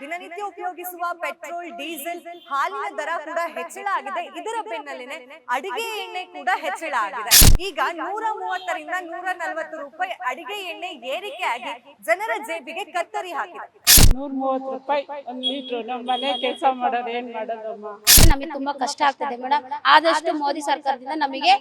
ದಿನನಿತ್ಯ ಉಪಯೋಗಿಸುವ petrol diesel ಹಾಲಿನ ದರ ಕೂಡ ಹೆಚ್ಚಳ ಆಗಿದೆ. ಇದರ ಬೆನ್ನಲ್ಲೇ ಅಡಿಗೆ ಎಣ್ಣೆ ಕೂಡ ಹೆಚ್ಚಳ ಆಗಿದೆ. ಈಗ ನೂರ ಮೂವತ್ತರಿಂದ ನೂರ ನಲವತ್ತು ರೂಪಾಯಿ ಅಡಿಗೆ ಎಣ್ಣೆ ಏರಿಕೆ ಆಗಿ ಜನರ ಜೇಬಿಗೆ ಕತ್ತರಿ ಹಾಕಿದೆ. ನೂರ ಮೂವತ್ತು ರೂಪಾಯಿ ಒಂದು ಲೀಟರ್ ನಮ್ಮ ಮನೆ ಕೆಲಸ ಮಾಡೋದು ಏನ್ ಮಾಡೋದಮ್ಮ? ನಮಗೆ ತುಂಬಾ ಕಷ್ಟ ಆಗ್ತದೆ ಮೇಡಮ್ ಆದಷ್ಟು ಮೋದಿ ಸರ್ಕಾರದಿಂದ ನಮಗೆ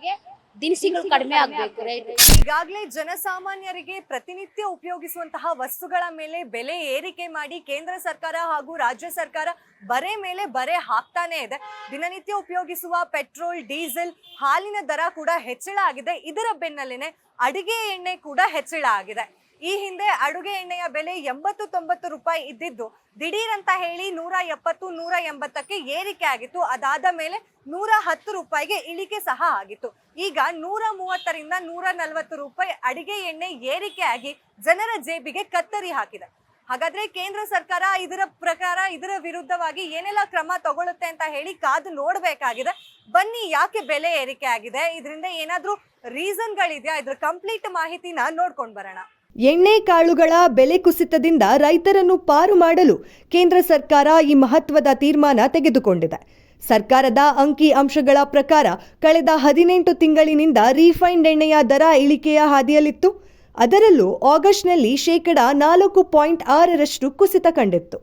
ದಿನಸಿಗಳು ಕಡಿಮೆ ಆಗ್ಬೇಕು ರೈಟ್ ಈಗಾಗಲೇ ಜನಸಾಮಾನ್ಯರಿಗೆ ಪ್ರತಿನಿತ್ಯ ಉಪಯೋಗಿಸುವಂತಹ ವಸ್ತುಗಳ ಮೇಲೆ ಬೆಲೆ ಏರಿಕೆ ಮಾಡಿ ಕೇಂದ್ರ ಸರ್ಕಾರ ಹಾಗೂ ರಾಜ್ಯ ಸರ್ಕಾರ ಬರೆ ಮೇಲೆ ಬರೆ ಹಾಕ್ತಾನೆ ಇದೆ. ದಿನನಿತ್ಯ ಉಪಯೋಗಿಸುವ ಪೆಟ್ರೋಲ್ ಡೀಸೆಲ್ ಹಾಲಿನ ದರ ಕೂಡ ಹೆಚ್ಚಳ ಆಗಿದೆ. ಇದರ ಬೆನ್ನಲ್ಲಿನೇ ಅಡಿಗೆ ಎಣ್ಣೆ ಕೂಡ ಹೆಚ್ಚಳ ಆಗಿದೆ. ಈ ಹಿಂದೆ ಅಡುಗೆ ಎಣ್ಣೆಯ ಬೆಲೆ ಎಂಬತ್ತು ತೊಂಬತ್ತು ರೂಪಾಯಿ ಇದ್ದಿದ್ದು, ದಿಢೀರ್ ಅಂತ ಹೇಳಿ ನೂರ ಎಪ್ಪತ್ತು, ನೂರ ಎಂಬತ್ತಕ್ಕೆ ಏರಿಕೆ ಆಗಿತ್ತು. ಅದಾದ ಮೇಲೆ ನೂರ ಹತ್ತು ರೂಪಾಯಿಗೆ ಇಳಿಕೆ ಸಹ ಆಗಿತ್ತು. ಈಗ ನೂರ ಮೂವತ್ತರಿಂದ ನೂರ ನಲವತ್ತು ರೂಪಾಯಿ ಅಡಿಗೆ ಎಣ್ಣೆ ಏರಿಕೆ ಆಗಿ ಜನರ ಜೇಬಿಗೆ ಕತ್ತರಿ ಹಾಕಿದೆ. ಹಾಗಾದ್ರೆ ಕೇಂದ್ರ ಸರ್ಕಾರ ಇದರ ಪ್ರಕಾರ ಇದರ ವಿರುದ್ಧವಾಗಿ ಏನೆಲ್ಲ ಕ್ರಮ ತಗೊಳ್ಳುತ್ತೆ ಅಂತ ಹೇಳಿ ಕಾದು ನೋಡಬೇಕಾಗಿದೆ. ಬನ್ನಿ ಯಾಕೆ ಬೆಲೆ ಏರಿಕೆ ಆಗಿದೆ? ಇದರಿಂದ ಏನಾದರೂ ರೀಸನ್ಗಳಿದೆಯಾ ಇದ್ರ ಕಂಪ್ಲೀಟ್ ಮಾಹಿತಿನ ನೋಡ್ಕೊಂಡು ಬರೋಣ. ಎಣ್ಣೆ ಕಾಳುಗಳ ಬೆಲೆ ಕುಸಿತದಿಂದ ರೈತರನ್ನು ಪಾರು ಮಾಡಲು ಕೇಂದ್ರ ಸರ್ಕಾರ ಈ ಮಹತ್ವದ ತೀರ್ಮಾನ ತೆಗೆದುಕೊಂಡಿದೆ. ಸರ್ಕಾರದ ಅಂಕಿ ಅಂಶಗಳ ಪ್ರಕಾರ ಕಳೆದ ಹದಿನೆಂಟು ತಿಂಗಳಿನಿಂದ ರೀಫೈಂಡ್ ಎಣ್ಣೆಯ ದರ ಇಳಿಕೆಯ ಹಾದಿಯಲ್ಲಿತ್ತು. ಅದರಲ್ಲೂ ಆಗಸ್ಟ್ನಲ್ಲಿ ಶೇಕಡ ನಾಲ್ಕು ಪಾಯಿಂಟ್ ಆರರಷ್ಟು ಕುಸಿತ ಕಂಡಿತ್ತು.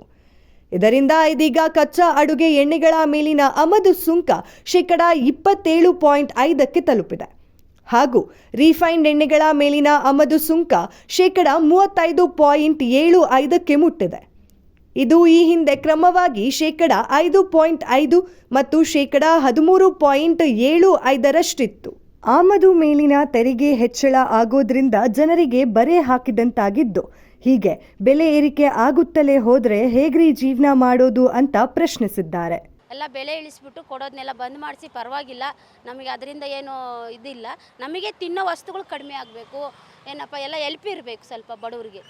ಇದರಿಂದ ಇದೀಗ ಕಚ್ಚಾ ಅಡುಗೆ ಎಣ್ಣೆಗಳ ಮೇಲಿನ ಆಮದು ಸುಂಕ ಶೇಕಡ ಇಪ್ಪತ್ತೇಳು ಪಾಯಿಂಟ್ ಐದಕ್ಕೆ ತಲುಪಿದೆ. ಹಾಗೂ ರಿಫೈನ್ಡ್ ಎಣ್ಣೆಗಳ ಮೇಲಿನ ಆಮದು ಸುಂಕ ಶೇಕಡ ಮೂವತ್ತೈದು ಪಾಯಿಂಟ್ ಏಳು ಐದಕ್ಕೆ ಮುಟ್ಟಿದೆ. ಇದು ಈ ಹಿಂದೆ ಕ್ರಮವಾಗಿ ಶೇಕಡ ಐದು ಪಾಯಿಂಟ್ ಐದು ಮತ್ತು ಶೇಕಡ ಹದಿಮೂರು ಪಾಯಿಂಟ್ ಏಳು ಐದರಷ್ಟಿತ್ತು. ಆಮದು ಮೇಲಿನ ತೆರಿಗೆ ಹೆಚ್ಚಳ ಆಗೋದ್ರಿಂದ ಜನರಿಗೆ ಬರೆ ಹಾಕಿದಂತಾಗಿದ್ದು, ಹೀಗೆ ಬೆಲೆ ಏರಿಕೆ ಆಗುತ್ತಲೇ ಹೋದರೆ ಹೇಗ್ರಿ ಜೀವನ ಮಾಡೋದು ಅಂತ ಪ್ರಶ್ನಿಸಿದ್ದಾರೆ. ಎಲ್ಲ ಬೆಲೆ ಇಳಿಸ್ಬಿಟ್ಟು ಕೊಡೋದನ್ನೆಲ್ಲ ಬಂದ್ ಮಾಡಿಸಿ ಪರವಾಗಿಲ್ಲ. ನಮಗೆ ಅದರಿಂದ ಏನು ಇದಿಲ್ಲ. ನಮಗೆ ತಿನ್ನೋ ವಸ್ತುಗಳು ಕಡಿಮೆ ಆಗಬೇಕು. ಏನಪ್ಪ, ಎಲ್ಲ ಎಲ್ಪ್ ಇರಬೇಕು ಸ್ವಲ್ಪ ಬಡವ್ರಿಗೆ.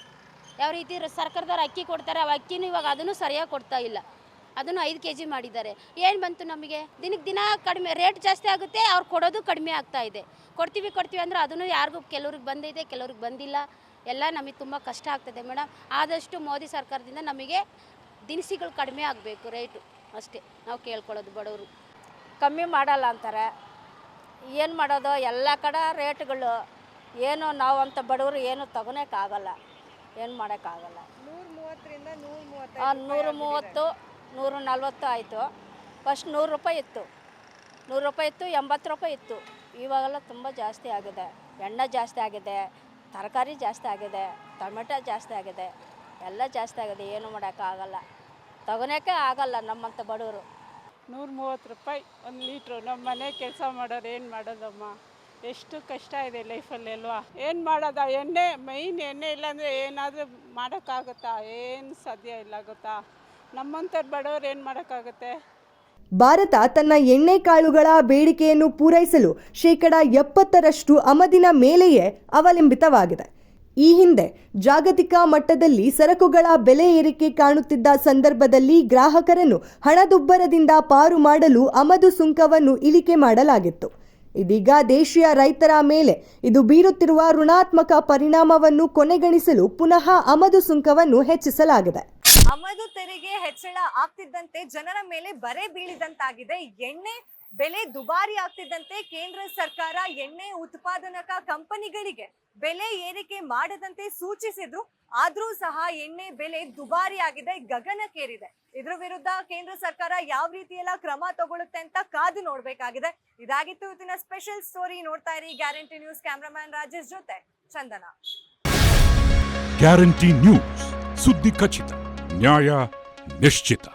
ಯಾವ ರೀತಿ ಸರ್ಕಾರದವ್ರು ಅಕ್ಕಿ ಕೊಡ್ತಾರೆ ಆ ಅಕ್ಕಿನೂ ಇವಾಗ ಅದನ್ನು ಸರಿಯಾಗಿ ಕೊಡ್ತಾ ಇಲ್ಲ. ಅದನ್ನು ಐದು ಕೆ ಜಿ ಮಾಡಿದ್ದಾರೆ. ಏನು ಬಂತು ನಮಗೆ? ದಿನಕ್ಕೆ ದಿನ ಕಡಿಮೆ, ರೇಟ್ ಜಾಸ್ತಿ ಆಗುತ್ತೆ, ಅವ್ರು ಕೊಡೋದು ಕಡಿಮೆ ಆಗ್ತಾ ಇದೆ. ಕೊಡ್ತೀವಿ ಕೊಡ್ತೀವಿ ಅಂದ್ರೆ ಅದನ್ನು ಯಾರಿಗೂ ಕೆಲವ್ರಿಗೆ ಬಂದಿದೆ, ಕೆಲವ್ರಿಗೆ ಬಂದಿಲ್ಲ. ಎಲ್ಲ ನಮಗೆ ತುಂಬ ಕಷ್ಟ ಆಗ್ತದೆ ಮೇಡಮ್. ಆದಷ್ಟು ಮೋದಿ ಸರ್ಕಾರದಿಂದ ನಮಗೆ ದಿನಸಿಗಳು ಕಡಿಮೆ ಆಗಬೇಕು, ರೇಟು. ಅಷ್ಟೇ ನಾವು ಕೇಳ್ಕೊಳ್ಳೋದು ಬಡವರು. ಕಮ್ಮಿ ಮಾಡಲ್ಲ ಅಂತಾರೆ. ಏನು ಮಾಡೋದು? ಎಲ್ಲ ಕಡೆ ರೇಟ್ಗಳು. ಏನು ನಾವು ಅಂತ ಬಡವರು ಏನು ತಗೊಳಕ್ಕಾಗಲ್ಲ. ಏನು ಮಾಡೋಕ್ಕಾಗಲ್ಲ. ಮೂವತ್ತರಿಂದ ನೂರು ಮೂವತ್ತು ನೂರು ನಲ್ವತ್ತು ಆಯಿತು. ಫಸ್ಟ್ ನೂರು ರೂಪಾಯಿ ಇತ್ತು. ನೂರು ರೂಪಾಯಿ ಇತ್ತು ಎಂಬತ್ತು ರೂಪಾಯಿ ಇತ್ತು. ಇವಾಗೆಲ್ಲ ತುಂಬ ಜಾಸ್ತಿ ಆಗಿದೆ. ಎಣ್ಣೆ ಜಾಸ್ತಿ ಆಗಿದೆ ತರಕಾರಿ ಜಾಸ್ತಿ ಆಗಿದೆ ಟೊಮೆಟೊ ಜಾಸ್ತಿ ಆಗಿದೆ. ಎಲ್ಲ ಜಾಸ್ತಿ ಆಗಿದೆ. ಏನು ಮಾಡೋಕ್ಕಾಗಲ್ಲ. ತಗೊಳಕ್ಕೆ ಆಗಲ್ಲ ನಮ್ಮಂಥ ಬಡವರು. ನೂರ ಮೂವತ್ತು ರೂಪಾಯಿ ಒಂದು ಲೀಟ್ರು. ನಮ್ಮ ಮನೆ ಕೆಲಸ ಮಾಡೋರು ಏನು ಮಾಡೋದಮ್ಮ? ಎಷ್ಟು ಕಷ್ಟ ಇದೆ ಲೈಫಲ್ಲಿ ಅಲ್ವಾ? ಏನು ಮಾಡೋದ? ಎಣ್ಣೆ ಮೈನ್ ಎಣ್ಣೆ ಇಲ್ಲಾಂದರೆ ಏನಾದರೂ ಮಾಡೋಕ್ಕಾಗುತ್ತಾ? ಏನು ಸಾಧ್ಯ ಇಲ್ಲ ಗೊತ್ತಾ? ನಮ್ಮಂಥವ್ರು ಬಡವ್ರು ಏನು ಮಾಡೋಕ್ಕಾಗುತ್ತೆ? ಭಾರತ ತನ್ನ ಎಣ್ಣೆ ಕಾಳುಗಳ ಬೇಡಿಕೆಯನ್ನು ಪೂರೈಸಲು ಶೇಕಡ ಎಪ್ಪತ್ತರಷ್ಟು ಅಮದಿನ ಮೇಲೆಯೇ ಅವಲಂಬಿತವಾಗಿದೆ. ಈ ಹಿಂದೆ ಜಾಗತಿಕ ಮಟ್ಟದಲ್ಲಿ ಸರಕುಗಳ ಬೆಲೆ ಏರಿಕೆ ಕಾಣುತ್ತಿದ್ದ ಸಂದರ್ಭದಲ್ಲಿ ಗ್ರಾಹಕರನ್ನು ಹಣದುಬ್ಬರದಿಂದ ಪಾರು ಮಾಡಲು ಆಮದು ಸುಂಕವನ್ನು ಇಳಿಕೆ ಮಾಡಲಾಗಿತ್ತು. ಇದೀಗ ದೇಶೀಯ ರೈತರ ಮೇಲೆ ಇದು ಬೀರುತ್ತಿರುವ ಋಣಾತ್ಮಕ ಪರಿಣಾಮವನ್ನು ಕೊನೆಗಣಿಸಲು ಪುನಃ ಆಮದು ಸುಂಕವನ್ನು ಹೆಚ್ಚಿಸಲಾಗಿದೆ. ಆಮದು ತೆರಿಗೆ ಹೆಚ್ಚಳ ಆಗ್ತಿದ್ದಂತೆ ಜನರ ಮೇಲೆ ಬರೆ ಬೀಳಿದಂತಾಗಿದೆ. ಎಣ್ಣೆ ಬೆಲೆ ದುಬಾರಿ ಆಗ್ತಿದ್ದಂತೆ ಕೇಂದ್ರ ಸರ್ಕಾರ ಎಣ್ಣೆ ಉತ್ಪಾದನಕ ಕಂಪನಿಗಳಿಗೆ ಬೆಲೆ ಏರಿಕೆ ಮಾಡದಂತೆ ಸೂಚಿಸಿದ್ರು. ಆದ್ರೂ ಸಹ ಎಣ್ಣೆ ಬೆಲೆ ದುಬಾರಿ ಆಗಿದೆ, ಗಗನಕ್ಕೇರಿದೆ. ಇದ್ರ ವಿರುದ್ಧ ಕೇಂದ್ರ ಸರ್ಕಾರ ಯಾವ ರೀತಿ ಕ್ರಮ ತಗೊಳುತ್ತೆ ಅಂತ ಕಾದು ನೋಡ್ಬೇಕಾಗಿದೆ. ಇದಾಗಿತ್ತು ಇವತ್ತಿನ ಸ್ಪೆಷಲ್ ಸ್ಟೋರಿ. ನೋಡ್ತಾ ಇರಿ ಗ್ಯಾರಂಟಿ ನ್ಯೂಸ್ ಕ್ಯಾಮ್ರಾಮನ್ ರಾಜೇಶ್ ಜೊತೆ ಚಂದನ. ಗ್ಯಾರಂಟಿ ನ್ಯೂಸ್ ಸುದ್ದಿ ಖಚಿತ, ನ್ಯಾಯ ನಿಶ್ಚಿತ.